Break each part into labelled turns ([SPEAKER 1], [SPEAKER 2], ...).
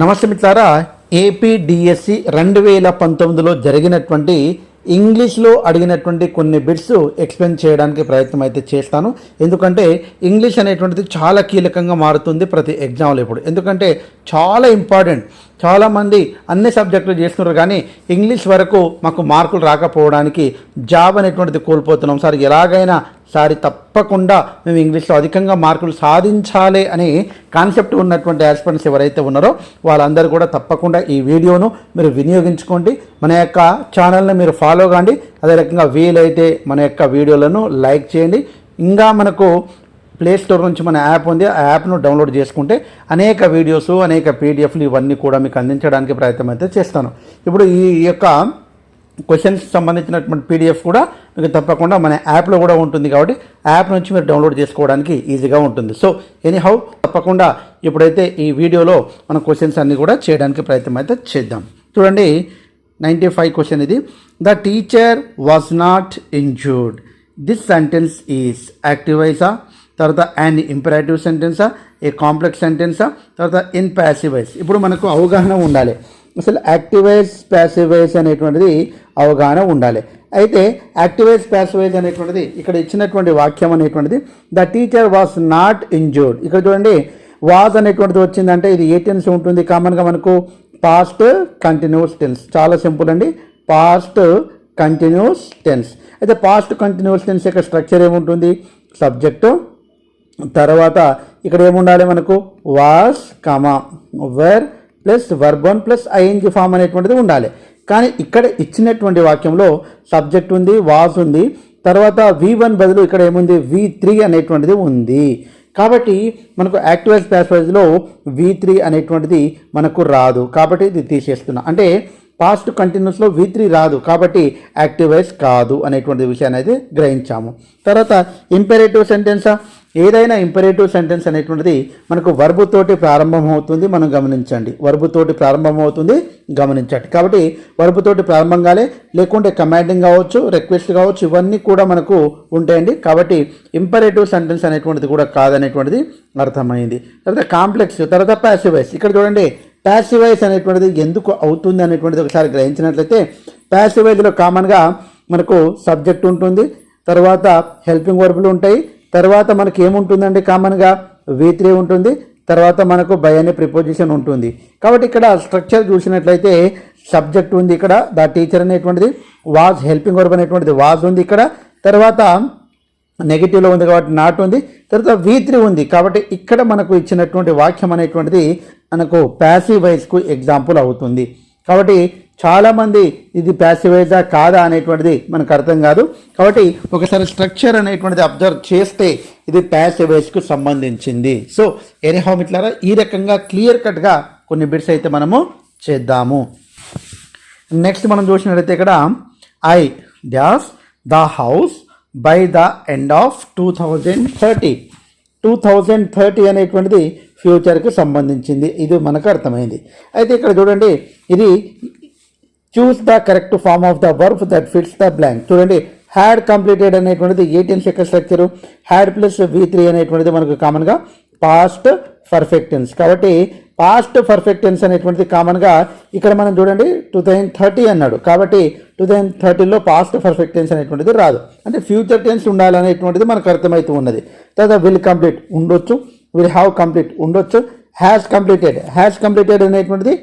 [SPEAKER 1] నమస్తే మిత్రారా ఏపీడిఎస్సి రెండు వేల పంతొమ్మిదిలో జరిగినటువంటి ఇంగ్లీష్లో అడిగినటువంటి కొన్ని బిట్స్ ఎక్స్ప్లెయిన్ చేయడానికి ప్రయత్నం అయితే చేస్తాను. ఎందుకంటే ఇంగ్లీష్ అనేటువంటిది చాలా కీలకంగా మారుతుంది ప్రతి ఎగ్జామ్లో ఇప్పుడు. ఎందుకంటే చాలా ఇంపార్టెంట్. చాలామంది అన్ని సబ్జెక్టులు చేస్తున్నారు కానీ ఇంగ్లీష్ వరకు మాకు మార్కులు రాకపోవడానికి జాబ్ అనేటువంటిది కోల్పోతున్నాం. సార్ ఎలాగైనా సారి తప్పకుండా మేము ఇంగ్లీష్లో అధికంగా మార్కులు సాధించాలి అనే కాన్సెప్ట్ ఉన్నటువంటి యాస్పిరెంట్స్ ఎవరైతే ఉన్నారో వాళ్ళందరూ కూడా తప్పకుండా ఈ వీడియోను మీరు వినియోగించుకోండి. మన యొక్క ఛానల్ని మీరు ఫాలో కాండి. అదే రకంగా వీలైతే మన యొక్క వీడియోలను లైక్ చేయండి. ఇంకా మనకు ప్లే స్టోర్ నుంచి మన యాప్ ఉంది. ఆ యాప్ను డౌన్లోడ్ చేసుకుంటే అనేక వీడియోస్ అనేక పీడిఎఫ్లు ఇవన్నీ కూడా మీకు అందించడానికి ప్రయత్నం అయితే చేస్తాను. ఇప్పుడు ఈ యొక్క క్వశ్చన్స్ సంబంధించినటువంటి పీడిఎఫ్ కూడా మీకు తప్పకుండా మన యాప్లో కూడా ఉంటుంది కాబట్టి యాప్ నుంచి మీరు డౌన్లోడ్ చేసుకోవడానికి ఈజీగా ఉంటుంది. సో ఎనీహౌ తప్పకుండా ఇప్పుడైతే ఈ వీడియోలో మన క్వశ్చన్స్ అన్నీ కూడా చేయడానికి ప్రయత్నం అయితే చేద్దాం. చూడండి నైంటీ ఫైవ్ క్వశ్చన్ ఇది. The teacher was not injured this sentence is యాక్టివైజా తర్వాత అండ్ ఇంపరేటివ్ సెంటెన్సా ఏ కాంప్లెక్స్ సెంటెన్సా తర్వాత ఇన్ ప్యాసివైజ్ ఇప్పుడు మనకు అవగాహన ఉండాలి. అసలు యాక్టివైజ్ ప్యాసివైజ్ అనేటువంటిది అవగాహన ఉండాలి. అయితే యాక్టివైజ్ ప్యాసివైజ్ అనేటువంటిది ఇక్కడ ఇచ్చినటువంటి వాక్యం అనేటువంటిది the teacher was not injured ఇక్కడ చూడండి వాజ్ అనేటువంటిది వచ్చిందంటే ఇది ఏ టెన్స్ ఉంటుంది? కామన్గా మనకు పాస్ట్ కంటిన్యూస్ టెన్స్ చాలా సింపుల్ అండి. పాస్ట్ కంటిన్యూస్ టెన్స్ అయితే పాస్ట్ కంటిన్యూస్ టెన్స్ యొక్క స్ట్రక్చర్ ఏముంటుంది? సబ్జెక్టు తర్వాత ఇక్కడ ఏముండాలి మనకు? Was comma were plus verb plus ING form అనేటువంటిది ఉండాలి. కానీ ఇక్కడ ఇచ్చినటువంటి వాక్యంలో సబ్జెక్ట్ ఉంది వాస్ ఉంది. తర్వాత వి వన్ బదులు ఇక్కడ ఏముంది? వి త్రీ అనేటువంటిది ఉంది. కాబట్టి మనకు యాక్టివైజ్ ప్యాస్వైజ్లో వి త్రీ అనేటువంటిది మనకు రాదు. కాబట్టి ఇది తీసేస్తున్నా. అంటే పాస్ట్ కంటిన్యూస్లో వి త్రీ రాదు. కాబట్టి యాక్టివైజ్ కాదు అనేటువంటి విషయాన్ని అయితే గ్రహించాము. తర్వాత ఇంపెరేటివ్ సెంటెన్సా? ఏదైనా ఇంపరేటివ్ సెంటెన్స్ అనేటువంటిది మనకు వర్బు తోటి ప్రారంభమవుతుంది మనం గమనించండి. వర్బుతోటి ప్రారంభమవుతుంది గమనించండి. కాబట్టి వర్బుతోటి ప్రారంభంగానే లేకుంటే కమాండింగ్ కావచ్చు రిక్వెస్ట్ కావచ్చు ఇవన్నీ కూడా మనకు ఉంటాయండి. కాబట్టి ఇంపరేటివ్ సెంటెన్స్ అనేటువంటిది కూడా కాదనేటువంటిది అర్థమైంది. తర్వాత కాంప్లెక్స్ తర్వాత ప్యాసివైస్. ఇక్కడ చూడండి ప్యాసివైస్ అనేటువంటిది ఎందుకు అవుతుంది అనేటువంటిది ఒకసారి గ్రహించినట్లయితే ప్యాసివైజ్లో కామన్గా మనకు సబ్జెక్ట్ ఉంటుంది తర్వాత హెల్పింగ్ వర్బులు ఉంటాయి తర్వాత మనకి ఏముంటుందండి కామన్గా? వి త్రీ ఉంటుంది. తర్వాత మనకు బై అనే ప్రిపోజిషన్ ఉంటుంది. కాబట్టి ఇక్కడ స్ట్రక్చర్ చూసినట్లయితే సబ్జెక్ట్ ఉంది ఇక్కడ ద టీచర్ అనేటువంటిది వాజ్ హెల్పింగ్ వర్బ్ అనేటువంటిది వాజ్ ఉంది ఇక్కడ. తర్వాత నెగిటివ్లో ఉంది కాబట్టి నాట్ ఉంది. తర్వాత వి త్రీ ఉంది కాబట్టి ఇక్కడ మనకు ఇచ్చినటువంటి వాక్యం అనేటువంటిది మనకు ప్యాసివైజ్కు ఎగ్జాంపుల్ అవుతుంది. కాబట్టి చాలామంది ఇది ప్యాసివైజా కాదా అనేటువంటిది మనకు అర్థం కాదు. కాబట్టి ఒకసారి స్ట్రక్చర్ అనేటువంటిది అబ్జర్వ్ చేస్తే ఇది ప్యాసివైజ్కు సంబంధించింది. సో ఎనీహౌ మిట్లారా ఈ రకంగా క్లియర్ కట్గా కొన్ని బిట్స్ అయితే మనము చేద్దాము. నెక్స్ట్ మనం చూసినట్లయితే ఇక్కడ I dash the house by the end of two thousand thirty two thousand thirty అనేటువంటిది ఫ్యూచర్కి సంబంధించింది. ఇది మనకు అర్థమైంది. అయితే ఇక్కడ చూడండి ఇది choose the correct form of the work that fits the blank చూడండి హ్యాడ్ కంప్లీటెడ్ అనేటువంటిది ఏ second structure had plus V three అనేటువంటిది మనకు కామన్గా పాస్ట్ పర్ఫెక్టెన్స్ కాబట్టి పాస్ట్ పర్ఫెక్టెన్స్ అనేటువంటిది కామన్గా ఇక్కడ మనం చూడండి టూ థౌజండ్ థర్టీ అన్నాడు. కాబట్టి టూ థౌజండ్ థర్టీలో పాస్ట్ పర్ఫెక్టెన్స్ అనేటువంటిది రాదు. అంటే ఫ్యూచర్ టెన్స్ ఉండాలనేటువంటిది మనకు అర్థమవుతూ ఉన్నది. తర్వాత విల్ కంప్లీట్ ఉండొచ్చు విల్ హ్యావ్ కంప్లీట్ ఉండొచ్చు హ్యాస్ కంప్లీటెడ్ హ్యాస్ కంప్లీటెడ్ అనేటువంటిది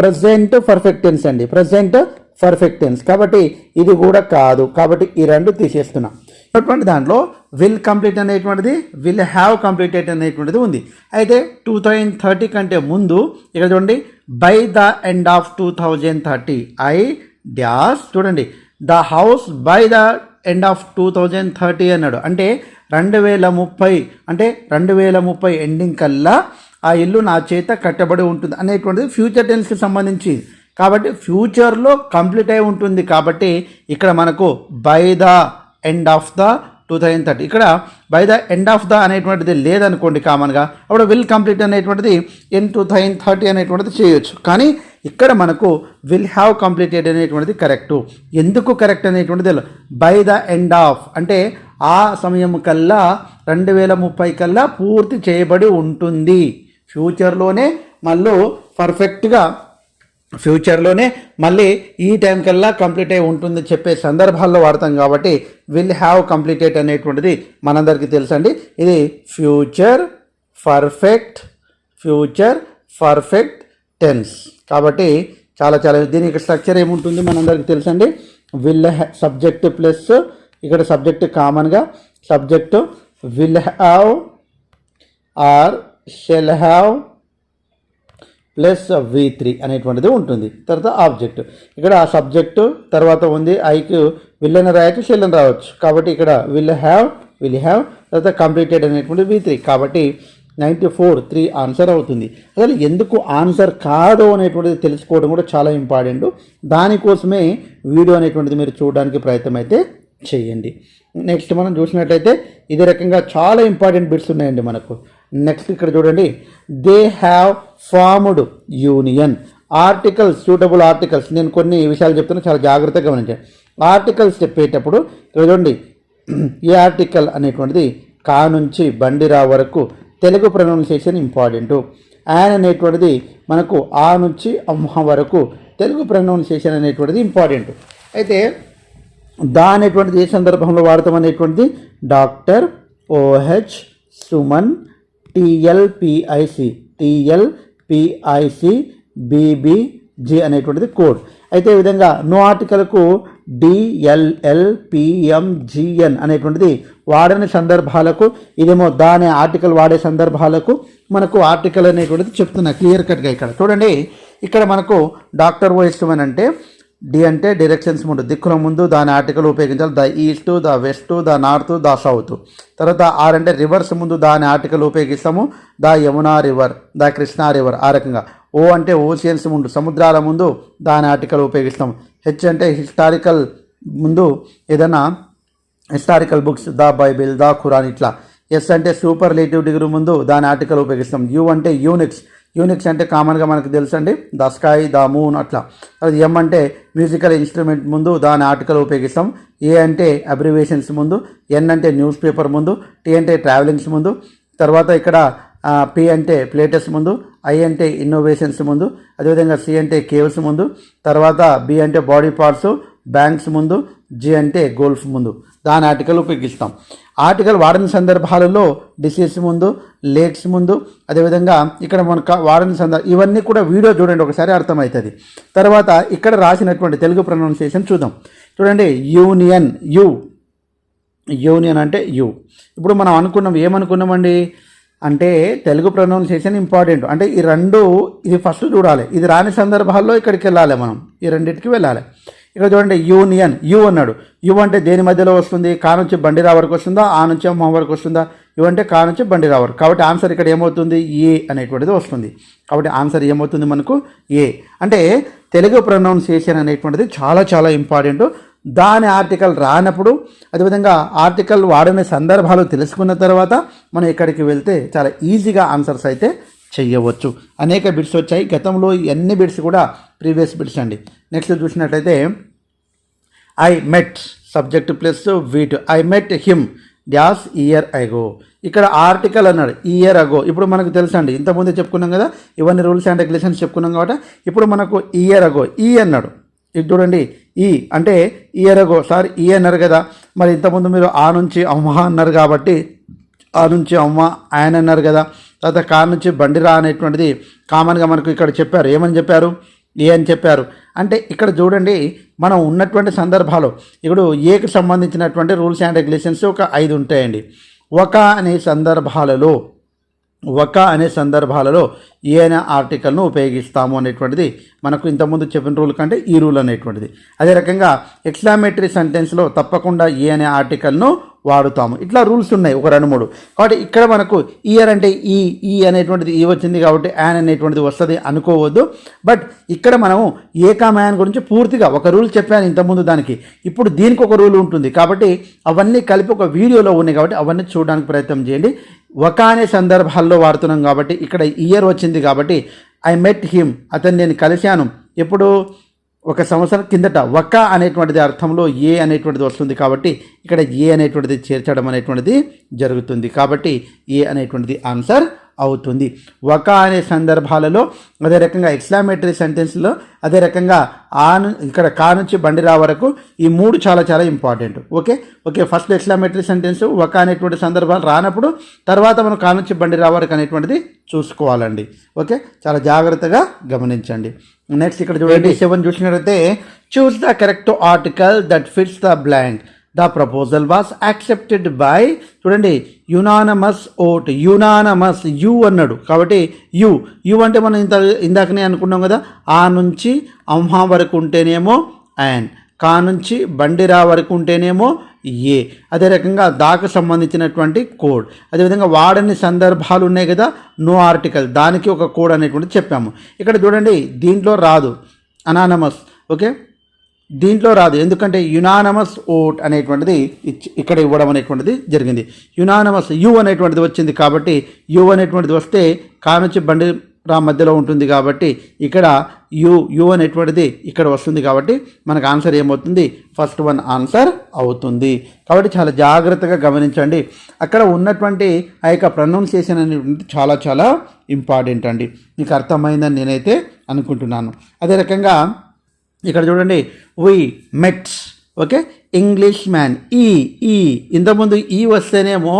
[SPEAKER 1] ప్రజెంట్ పర్ఫెక్ట్ టెన్స్ అండి. ప్రజెంట్ పర్ఫెక్ట్ టెన్స్ కాబట్టి ఇది కూడా కాదు. కాబట్టి ఈ రెండు తీసేస్తున్నాం. అటువంటి దాంట్లో విల్ కంప్లీట్ అనేటువంటిది విల్ హ్యావ్ కంప్లీటెడ్ అనేటువంటిది ఉంది. అయితే టూ థౌజండ్ థర్టీ కంటే ముందు ఇక్కడ చూడండి by the end of two thousand thirty I dash చూడండి the house by the end of two thousand thirty అన్నాడు. అంటే రెండు వేల ముప్పై అంటే రెండు వేల ముప్పై ఎండింగ్ కల్లా ఆ ఇల్లు నా చేత కట్టబడి ఉంటుంది అనేటువంటిది ఫ్యూచర్ టెన్స్కి సంబంధించి. కాబట్టి ఫ్యూచర్లో కంప్లీట్ అయి ఉంటుంది కాబట్టి ఇక్కడ మనకు by the end of the two thousand thirty ఇక్కడ by the end of the అనేటువంటిది లేదనుకోండి కామన్గా అప్పుడు విల్ కంప్లీట్ అనేటువంటిది ఇన్ టూ థౌజండ్ థర్టీ అనేటువంటిది చేయొచ్చు. కానీ ఇక్కడ మనకు విల్ హ్యావ్ కంప్లీటెడ్ అనేటువంటిది కరెక్టు ఎందుకు కరెక్ట్ అనేటువంటిది బై ద ఎండ్ ఆఫ్ అంటే ఆ సమయం కల్లా రెండు వేల ముప్పై కల్లా పూర్తి చేయబడి ఉంటుంది. ఫ్యూచర్లోనే మళ్ళీ పర్ఫెక్ట్గా ఫ్యూచర్లోనే మళ్ళీ ఈ టైం కల్లా కంప్లీట్ అయి ఉంటుంది చెప్పే సందర్భాల్లో వాడతాం కాబట్టి విల్ హ్యావ్ కంప్లీటెడ్ అనేటువంటిది మనందరికీ తెలుసండి. ఇది future perfect future perfect tense కాబట్టి చాలా చాలా దీనికి స్ట్రక్చర్ ఏముంటుంది మనందరికీ తెలుసండి? విల్ సబ్జెక్ట్ ప్లస్ ఇక్కడ సబ్జెక్ట్ కామన్గా subject will have or shall have plus V three అనేటువంటిది ఉంటుంది. తర్వాత ఆబ్జెక్ట్. ఇక్కడ ఆ సబ్జెక్టు తర్వాత ఉంది ఐకు విల్లని రాయొచ్చు షెల్లని రావచ్చు కాబట్టి ఇక్కడ విల్ హ్యావ్ విల్ హ్యావ్ తర్వాత కంప్లీటెడ్ అనేటువంటి వి త్రీ. కాబట్టి నైంటీ ఫోర్ త్రీ ఆన్సర్ అవుతుంది. అసలు ఎందుకు ఆన్సర్ కాదు అనేటువంటిది తెలుసుకోవడం కూడా చాలా ఇంపార్టెంట్. దానికోసమే వీడియో అనేటువంటిది మీరు చూడడానికి ప్రయత్నం అయితే చేయండి. నెక్స్ట్ మనం చూసినట్లయితే ఇదే రకంగా చాలా ఇంపార్టెంట్ బిట్స్ ఉన్నాయండి మనకు. నెక్స్ట్ ఇక్కడ చూడండి. They have formed union articles suitable articles నేను కొన్ని విషయాలు చెప్తున్నా చాలా జాగ్రత్తగా గమనించండి. ఆర్టికల్స్ చెప్పేటప్పుడు ఇక్కడ చూడండి. ఈ ఆర్టికల్ అనేటువంటిది కా నుంచి బండిరా వరకు తెలుగు ప్రొనౌన్సియేషన్ ఇంపార్టెంట్ యాన్ అనేటువంటిది మనకు ఆ నుంచి అమ్మ వరకు తెలుగు ప్రొనౌన్సియేషన్ అనేటువంటిది ఇంపార్టెంట్ అయితే దా అనేటువంటిది ఏ సందర్భంలో వాడతాం అనేటువంటిది? Doctor OH Suman TLPIC TLPIC BBG అనేటువంటిది కోడ్ అయితే ఈ విధంగా నో ఆర్టికల్కు డిఎల్ఎల్పిఎంజిఎన్ అనేటువంటిది వాడని సందర్భాలకు ఇదేమో దాని ఆర్టికల్ వాడే సందర్భాలకు మనకు ఆర్టికల్ అనేటువంటిది చెప్తున్నా క్లియర్ కట్గా ఇక్కడ. చూడండి ఇక్కడ మనకు డాక్టర్ వయస్సు అని అంటే డి అంటే డైరెక్షన్స్ ముందు దిక్కుల ముందు దాని ఆర్టికల్ ఉపయోగించాలి. The east the west the north the south తర్వాత ఆర్ అంటే రివర్స్ ముందు దాని ఆర్టికల్ ఉపయోగిస్తాము. The Yamuna river the Krishna river ఆ రకంగా. ఓ అంటే ఓషియన్స్ ముందు సముద్రాల ముందు దాని ఆర్టికల్ ఉపయోగిస్తాము. హెచ్ అంటే హిస్టారికల్ ముందు ఏదైనా historical books the Bible the Quran ఇట్లా. ఎస్ అంటే సూపర్ రిలేటివ్ డిగ్రీ ముందు దాని ఆర్టికల్ ఉపయోగిస్తాం యూ అంటే యూనిక్స్ యూనిక్స్ అంటే కామన్గా మనకు తెలుసండి. ద స్కై ద మూన్ అట్లా. అది ఎం అంటే మ్యూజికల్ ఇన్స్ట్రుమెంట్ ముందు దాని ఆర్టికల్ ఉపయోగిస్తాం. ఏ అంటే అబ్రివేషన్స్ ముందు ఎన్ అంటే న్యూస్ పేపర్ ముందు టీ అంటే ట్రావెలింగ్స్ ముందు. తర్వాత ఇక్కడ పి అంటే ప్లేటెస్ ముందు ఐ అంటే ఇన్నోవేషన్స్ ముందు అదేవిధంగా సి అంటే కేవ్స్ ముందు. తర్వాత బి అంటే బాడీ పార్ట్స్ బ్యాంక్స్ ముందు జి అంటే గోల్ఫ్ ముందు. దాని ఆర్టికల్ ఉపయోగిస్తాం. ఆర్టికల్ వాడని సందర్భాలలో డిసీజ్ ముందు లేక్స్ ముందు అదేవిధంగా ఇక్కడ మనకు వాడని సందర్భ ఇవన్నీ కూడా వీడియో చూడండి ఒకసారి అర్థమవుతుంది. తర్వాత ఇక్కడ రాసినటువంటి తెలుగు ప్రొనౌన్సియేషన్ చూద్దాం. చూడండి యూనియన్ యు. యూనియన్ అంటే యు. ఇప్పుడు మనం అనుకున్నాం ఏమనుకున్నామండి? అంటే తెలుగు ప్రొనౌన్సియేషన్ ఇంపార్టెంట్. అంటే ఈ రెండు ఇది ఫస్ట్ చూడాలి. ఇది రాని సందర్భాల్లో ఇక్కడికి వెళ్ళాలి మనం. ఈ రెండింటికి వెళ్ళాలి. ఇక్కడ చూడండి యూనియన్ యు అన్నాడు. యు అంటే దేని మధ్యలో వస్తుంది? కా నుంచి బండిరా వరకు వస్తుందా? ఆ నుంచి అమ్మ వరకు వస్తుందా? యు అంటే కా నుంచి బండిరా వరకు. కాబట్టి ఆన్సర్ ఇక్కడ ఏమవుతుంది? ఏ అనేటువంటిది వస్తుంది. కాబట్టి ఆన్సర్ ఏమవుతుంది మనకు? ఏ. అంటే తెలుగు ప్రొనౌన్సియేషన్ అనేటువంటిది చాలా చాలా ఇంపార్టెంట్ దాని ఆర్టికల్ రానప్పుడు అదేవిధంగా ఆర్టికల్ వాడిన సందర్భాలు తెలుసుకున్న తర్వాత మనం ఎక్కడికి వెళ్తే చాలా ఈజీగా ఆన్సర్స్ అయితే చెయ్యవచ్చు అనేక బిట్స్ వచ్చాయి. గతంలో ఎన్ని బిట్స్ కూడా ప్రీవియస్ బిట్స్ అండి. నెక్స్ట్ చూసినట్లయితే I met subject plus wheat. I met him dash year ago ఇక్కడ ఆర్టికల్ అన్నాడు. ఇయర్ అగో ఇప్పుడు మనకు తెలుసండి. ఇంతకుముందే చెప్పుకున్నాం కదా. ఇవన్నీ రూల్స్ అండ్ రెగ్యులేషన్స్ చెప్పుకున్నాం కాబట్టి ఇప్పుడు మనకు ఇయర్ అగో ఈ అన్నాడు. ఇది చూడండి. ఈ అంటే ఇయర్ అగో సార్ ఈ అన్నారు కదా. మరి ఇంతకుముందు మీరు ఆ నుంచి అమ్మ అన్నారు కాబట్టి ఆ నుంచి అమ్మ ఆయన అన్నారు కదా. తర్వాత కా నుంచి బండిరా అనేటువంటిది కామన్గా మనకు ఇక్కడ చెప్పారు. ఏమని చెప్పారు? ఏ అని చెప్పారు? అంటే ఇక్కడ చూడండి మనం ఉన్నటువంటి సందర్భాలు ఇప్పుడు ఏకి సంబంధించినటువంటి రూల్స్ అండ్ రెగ్యులేషన్స్ ఒక ఐదు ఉంటాయండి. ఒక అనే సందర్భాలలో ఒక అనే సందర్భాలలో ఏ అనే ఆర్టికల్ను ఉపయోగిస్తాము అనేటువంటిది మనకు ఇంతకుముందు చెప్పిన రూల్ కంటే ఈ రూల్ అనేటువంటిది. అదే రకంగా ఎక్స్లామేటరీ సెంటెన్స్లో తప్పకుండా ఏ అనే ఆర్టికల్ను వాడుతాము. ఇట్లా రూల్స్ ఉన్నాయి ఒక రెండు మూడు. కాబట్టి ఇక్కడ మనకు ఇయర్ అంటే ఈ ఈ అనేటువంటిది ఈ వచ్చింది కాబట్టి యాన్ అనేటువంటిది వస్తుంది అనుకోవద్దు. బట్ ఇక్కడ మనము ఏకామయాన్ గురించి పూర్తిగా ఒక రూల్ చెప్పాను ఇంతకుముందు దానికి. ఇప్పుడు దీనికి ఒక రూల్ ఉంటుంది కాబట్టి అవన్నీ కలిపి ఒక వీడియోలో ఉన్నాయి కాబట్టి అవన్నీ చూడడానికి ప్రయత్నం చేయండి. ఒక అనే సందర్భాల్లో వాడుతున్నాం కాబట్టి ఇక్కడ ఇయర్ వచ్చింది కాబట్టి ఐ మెట్ హిమ్ అతను నేను కలిశాను. ఎప్పుడు? ఒక సంవత్సరం కిందట. ఒక అనేటువంటిది అర్థంలో ఏ అనేటువంటిది వస్తుంది కాబట్టి ఇక్కడ ఏ అనేటువంటిది చేర్చడం అనేటువంటిది జరుగుతుంది కాబట్టి ఏ అనేటువంటిది ఆన్సర్ అవుతుంది. ఒక అనే సందర్భాలలో అదే రకంగా ఎక్స్లామేటరీ సెంటెన్స్లో అదే రకంగా ఆ ఇక్కడ కా నుంచి బండి రా వరకు ఈ మూడు చాలా చాలా important. Okay? Okay first exclamatory sentence ఒక అనేటువంటి సందర్భాలు రానప్పుడు తర్వాత మనం కా నుంచి బండి రా వరకు అనేటువంటిది చూసుకోవాలండి. ఓకే? చాలా జాగ్రత్తగా గమనించండి. నెక్స్ట్ ఇక్కడ చూడండి. సెవెన్ చూసినట్లయితే choose the correct article that fits the blank the proposal was accepted by చూడండి యునానమస్ ఓట్ యునానమస్ యు అన్నాడు. కాబట్టి యు యు అంటే మనం ఇంత ఇందాకనే అనుకున్నాం కదా ఆ నుంచి అంహా వరకు ఉంటేనేమో అండ్ కా నుంచి బండిరా వరకు ఉంటేనేమో ఏ. అదే రకంగా దాకు సంబంధించినటువంటి కోడ్. అదేవిధంగా వాడని సందర్భాలు ఉన్నాయి కదా నో ఆర్టికల్ దానికి ఒక కోడ్ అనేటువంటిది చెప్పాము. ఇక్కడ చూడండి దీంట్లో రాదు. అనానమస్ ఓకే దీంట్లో రాదు. ఎందుకంటే యునానమస్ ఓట్ అనేటువంటిది ఇచ్- ఇక్కడ ఇవ్వడం అనేటువంటిది జరిగింది. యునానమస్ యు అనేటువంటిది వచ్చింది కాబట్టి యు అనేటువంటిది వస్తే కామెచ్చి బండి రా మధ్యలో ఉంటుంది కాబట్టి ఇక్కడ యు యు అనేటువంటిది ఇక్కడ వస్తుంది కాబట్టి మనకు ఆన్సర్ ఏమవుతుంది? ఫస్ట్ వన్ ఆన్సర్ అవుతుంది. కాబట్టి చాలా జాగ్రత్తగా గమనించండి. అక్కడ ఉన్నటువంటి ఆ యొక్క ప్రొనౌన్సియేషన్ అనేటువంటి చాలా చాలా ఇంపార్టెంట్ అండి. మీకు అర్థమైందని నేనైతే అనుకుంటున్నాను. అదే రకంగా ఇక్కడ చూడండి we met okay English man ఈ ఈ ఇంతకుముందు ఈ వస్తేనేమో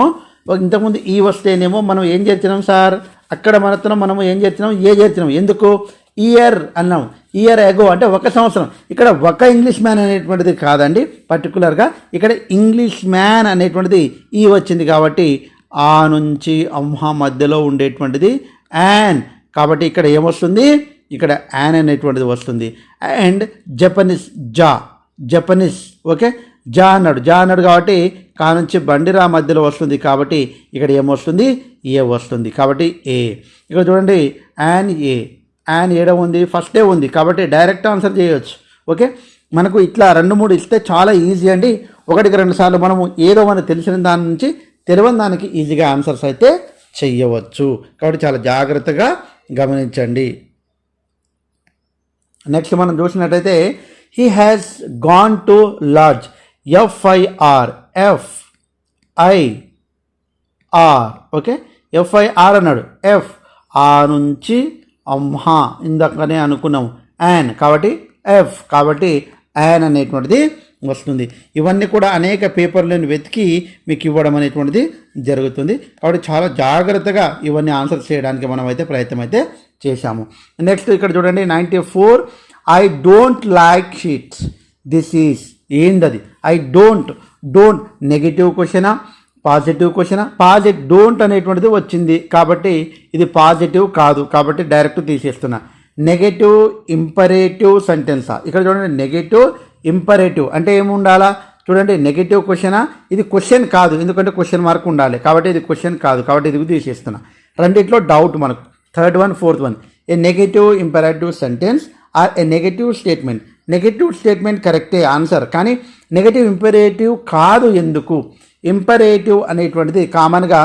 [SPEAKER 1] ఇంతకుముందు ఈ వస్తేనేమో మనం ఏం చేర్చినాం సార్? అక్కడ మనతో మనము ఏం చేర్చినాం? ఏ చేర్చినాం? ఎందుకు? ఇయర్ అన్నాం. ఇయర్ ఎగో అంటే ఒక సంవత్సరం. ఇక్కడ ఒక ఇంగ్లీష్ మ్యాన్ అనేటువంటిది కాదండి. పర్టికులర్గా ఇక్కడ ఇంగ్లీష్ మ్యాన్ అనేటువంటిది ఈ వచ్చింది కాబట్టి ఆ నుంచి అంహ మధ్యలో ఉండేటువంటిది యాన్ కాబట్టి ఇక్కడ ఏమొస్తుంది? ఇక్కడ యాన్ అనేటువంటిది వస్తుంది. అండ్ జపనీస్ జా జపనీస్ ఓకే జా అన్నాడు. జా అన్నాడు కాబట్టి కా నుంచి బండిరా మధ్యలో వస్తుంది కాబట్టి ఇక్కడ ఏమొస్తుంది ఏ వస్తుంది కాబట్టి ఏ. ఇక్కడ చూడండి యాన్ ఏ. యాన్ ఏడ ఉంది? ఫస్ట్ ఏ ఉంది. కాబట్టి డైరెక్ట్ ఆన్సర్ చేయొచ్చు. ఓకే మనకు ఇట్లా రెండు మూడు ఇస్తే చాలా ఈజీ అండి. ఒకటికి రెండు సార్లు మనము ఏదో మనకు తెలిసిన దాని నుంచి తెలియని దానికి ఈజీగా ఆన్సర్స్ అయితే చెయ్యవచ్చు కాబట్టి చాలా జాగ్రత్తగా గమనించండి. నెక్స్ట్ మనం చూసినట్టయితే he has gone to lodge FIR F I R okay FIR అన్నాడు. ఎఫ్ ఆ నుంచి అమ్హా ఇందాకనే అనుకున్నాం. యాన్ కాబట్టి ఎఫ్ కాబట్టి యాన్ అనేటువంటిది వస్తుంది. ఇవన్నీ కూడా అనేక పేపర్లను వెతికి మీకు ఇవ్వడం అనేటువంటిది జరుగుతుంది. కాబట్టి చాలా జాగ్రత్తగా ఇవన్నీ ఆన్సర్ చేయడానికి మనం అయితే ప్రయత్నం అయితే చేశాము. నెక్స్ట్ ఇక్కడ చూడండి ninety four I don't like sheets this is ఏందది ఐ డోంట్ డోంట్ నెగిటివ్ క్వశ్చనా పాజిటివ్ క్వశ్చన్ పాజిటివ్ డోంట్ అనేటువంటిది వచ్చింది. కాబట్టి ఇది పాజిటివ్ కాదు. కాబట్టి డైరెక్ట్ తీసేస్తున్నా. నెగటివ్ ఇంపరేటివ్ సెంటెన్సా ఇక్కడ చూడండి నెగటివ్ ఇంపరేటివ్ అంటే ఏముండాలా? చూడండి నెగటివ్ క్వశ్చనా ఇది క్వశ్చన్ కాదు. ఎందుకంటే క్వశ్చన్ మార్క్ ఉండాలి. కాబట్టి ఇది క్వశ్చన్ కాదు. కాబట్టి ఇది తీసేస్తున్నా. రెండిట్లో డౌట్ మనకు. Third one fourth one a negative imperative sentence or a negative statement negative statement కరెక్టే ఆన్సర్ కానీ నెగటివ్ ఇంపరేటివ్ కాదు ఎందుకు? ఇంపరేటివ్ అనేటువంటిది కామన్గా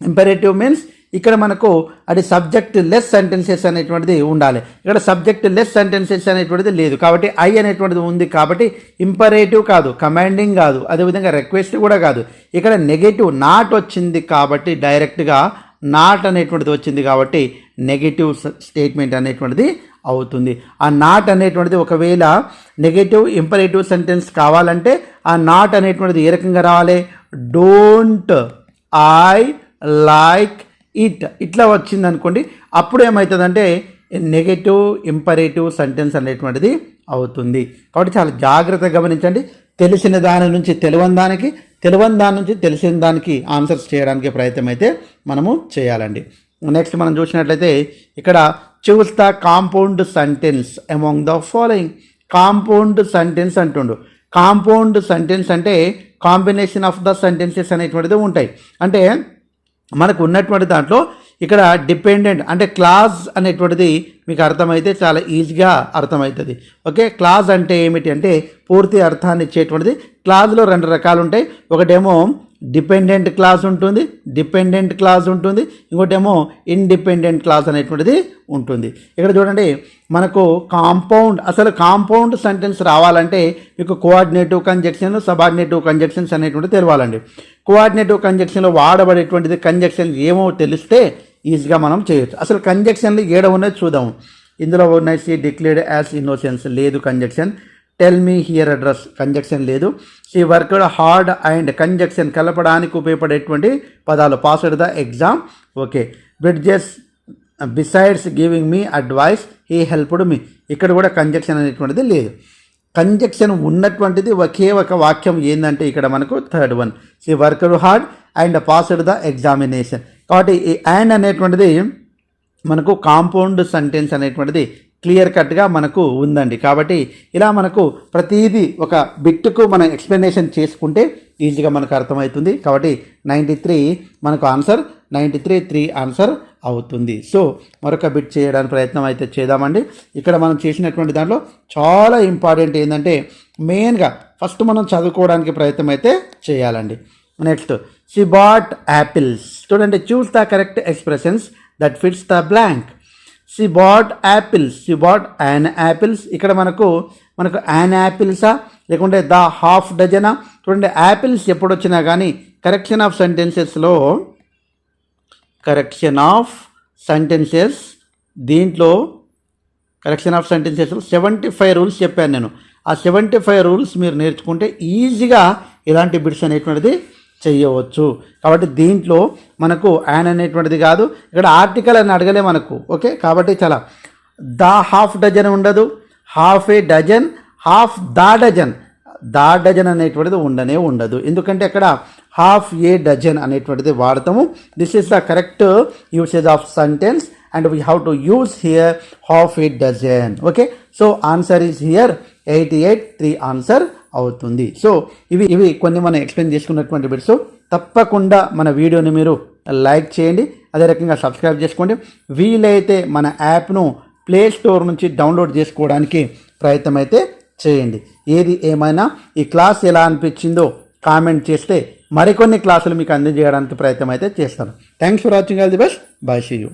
[SPEAKER 1] ఇంపరేటివ్ మీన్స్ ఇక్కడ మనకు అది సబ్జెక్ట్ లెస్ సెంటెన్సెస్ అనేటువంటిది ఉండాలి. ఇక్కడ సబ్జెక్ట్ లెస్ సెంటెన్సెస్ అనేటువంటిది లేదు. కాబట్టి ఐ అనేటువంటిది ఉంది కాబట్టి ఇంపరేటివ్ కాదు కమాండింగ్ కాదు. అదేవిధంగా రిక్వెస్ట్ కూడా కాదు. ఇక్కడ నెగటివ్ నాట్ వచ్చింది కాబట్టి డైరెక్ట్గా నాట్ అనేటువంటిది వచ్చింది కాబట్టి నెగటివ్ స్టేట్మెంట్ అనేటువంటిది అవుతుంది. ఆ నాట్ అనేటువంటిది ఒకవేళ నెగటివ్ ఇంపరేటివ్ సెంటెన్స్ కావాలంటే ఆ నాట్ అనేటువంటిది ఏ రకంగా రావాలి? డోంట్ ఐ లైక్ ఇట్ ఇట్లా వచ్చిందనుకోండి అప్పుడు ఏమవుతుందంటే నెగటివ్ ఇంపరేటివ్ సెంటెన్స్ అనేటువంటిది అవుతుంది. కాబట్టి చాలా జాగ్రత్తగా గమనించండి. తెలిసిన దాని నుంచి తెలియని దానికి తెలియని దాని నుంచి తెలిసిన దానికి ఆన్సర్స్ చేయడానికి ప్రయత్నం అయితే మనము చేయాలండి. నెక్స్ట్ మనం చూసినట్లయితే ఇక్కడ choose the compound sentence among the following compound sentence అంటుండు. కాంపౌండ్ సెంటెన్స్ అంటే కాంబినేషన్ ఆఫ్ ద సెంటెన్సెస్ అనేటువంటిది ఉంటాయి. అంటే మనకు ఉన్నటువంటి దాంట్లో ఇక్కడ డిపెండెంట్ అంటే క్లాజ్ అనేటువంటిది మీకు అర్థమైతే చాలా ఈజీగా అర్థమవుతుంది. ఓకే క్లాజ్ అంటే ఏమిటి అంటే పూర్తి అర్థాన్ని ఇచ్చేటువంటిది. క్లాజ్లో రెండు రకాలు ఉంటాయి. ఒకటేమో డిపెండెంట్ క్లాస్ ఉంటుంది డిపెండెంట్ క్లాస్ ఉంటుంది. ఇంకోటేమో ఇండిపెండెంట్ క్లాస్ అనేటువంటిది ఉంటుంది. ఇక్కడ చూడండి మనకు కాంపౌండ్ అసలు కాంపౌండ్ సెంటెన్స్ రావాలంటే మీకు కోఆర్డినేటివ్ కంజక్షన్ సబార్డినేటివ్ కంజక్షన్స్ అనేటువంటి తెలవాలండి కోఆర్డినేటివ్ కంజక్షన్లో వాడబడేటువంటిది కంజక్షన్ ఏమో తెలిస్తే ఈజీగా మనం చేయొచ్చు. అసలు కంజక్షన్లు ఏడ ఉన్నది చూద్దాం. ఇందులో ఉన్నాయి సి డిక్లేర్డ్ యాజ్ ఇన్నోసెన్స్. లేదు conjunction. Tell me here address. Conjunction లేదు. She worked hard and conjunction కలపడానికి ఉపయోగపడేటువంటి పదాలు. Password the exam. Okay. Bridges besides giving me advice. He helped me. ఇక్కడ కూడా కంజక్షన్ అనేటువంటిది లేదు. కంజక్షన్ ఉన్నటువంటిది ఒకే ఒక వాక్యం ఏంటంటే ఇక్కడ మనకు third one. She worked hard and passed the examination కాబట్టి ఈ అండ్ అనేటువంటిది మనకు కాంపౌండ్ సెంటెన్స్ అనేటువంటిది క్లియర్ కట్గా మనకు ఉందండి. కాబట్టి ఇలా మనకు ప్రతిదీ ఒక బిట్టుకు మనం ఎక్స్ప్లెనేషన్ చేసుకుంటే ఈజీగా మనకు అర్థమవుతుంది. కాబట్టి నైంటీ త్రీ మనకు answer ninety three three answer అవుతుంది. సో మరొక బిట్ చేయడానికి ప్రయత్నం అయితే చేద్దామండి. ఇక్కడ మనం చేసినటువంటి దాంట్లో చాలా ఇంపార్టెంట్ ఏంటంటే మెయిన్గా ఫస్ట్ మనం చదువుకోవడానికి ప్రయత్నం అయితే చేయాలండి. నెక్స్ట్ షీ బాట్ యాపిల్స్ చూడండి choose the correct expressions that fits the blank she bought apples she bought an apples ఇక్కడ మనకు మనకు యాన్ యాపిల్సా లేకుంటే ద హాఫ్ డజనా చూడండి యాపిల్స్ ఎప్పుడు వచ్చినా కానీ కరెక్షన్ ఆఫ్ సెంటెన్సెస్లో కరెక్షన్ ఆఫ్ సెంటెన్సెస్ దీంట్లో correction of sentences seventy five rules చెప్పాను నేను. ఆ సెవెంటీ ఫైవ్ రూల్స్ మీరు నేర్చుకుంటే ఈజీగా ఇలాంటి బిట్స్ అనేటువంటిది చేయవచ్చు. కాబట్టి దీంట్లో మనకు యాన్ అనేటువంటిది కాదు. ఇక్కడ ఆర్టికల్ అని అడగలే మనకు. ఓకే? కాబట్టి చాలా. ద హాఫ్ డజన్ ఉండదు. Half a dozen half the dozen. The dozen అనేటువంటిది ఉండనే ఉండదు. ఎందుకంటే అక్కడ హాఫ్ ఏ డజన్ అనేటువంటిది వాడతాము. This is the correct usage of sentence and we have to use here half a dozen okay so answer is here eighty eight three answer అవుతుంది. So ఇవి ఇవి కొన్ని మనం ఎక్స్ప్లెయిన్ చేసుకున్నటువంటి బిట్స్ తప్పకుండా మన వీడియోని మీరు లైక్ చేయండి. అదే రకంగా సబ్స్క్రైబ్ చేసుకోండి. వీలైతే మన యాప్ను ప్లే స్టోర్ నుంచి డౌన్లోడ్ చేసుకోవడానికి ప్రయత్నం అయితే చేయండి. ఏది ఏమైనా ఈ క్లాస్ ఎలా అనిపించిందో కామెంట్ చేస్తే మరికొన్ని క్లాసులు మీకు అందజేయడానికి ప్రయత్నం అయితే చేస్తాను. Thanks for watching all the best bye see you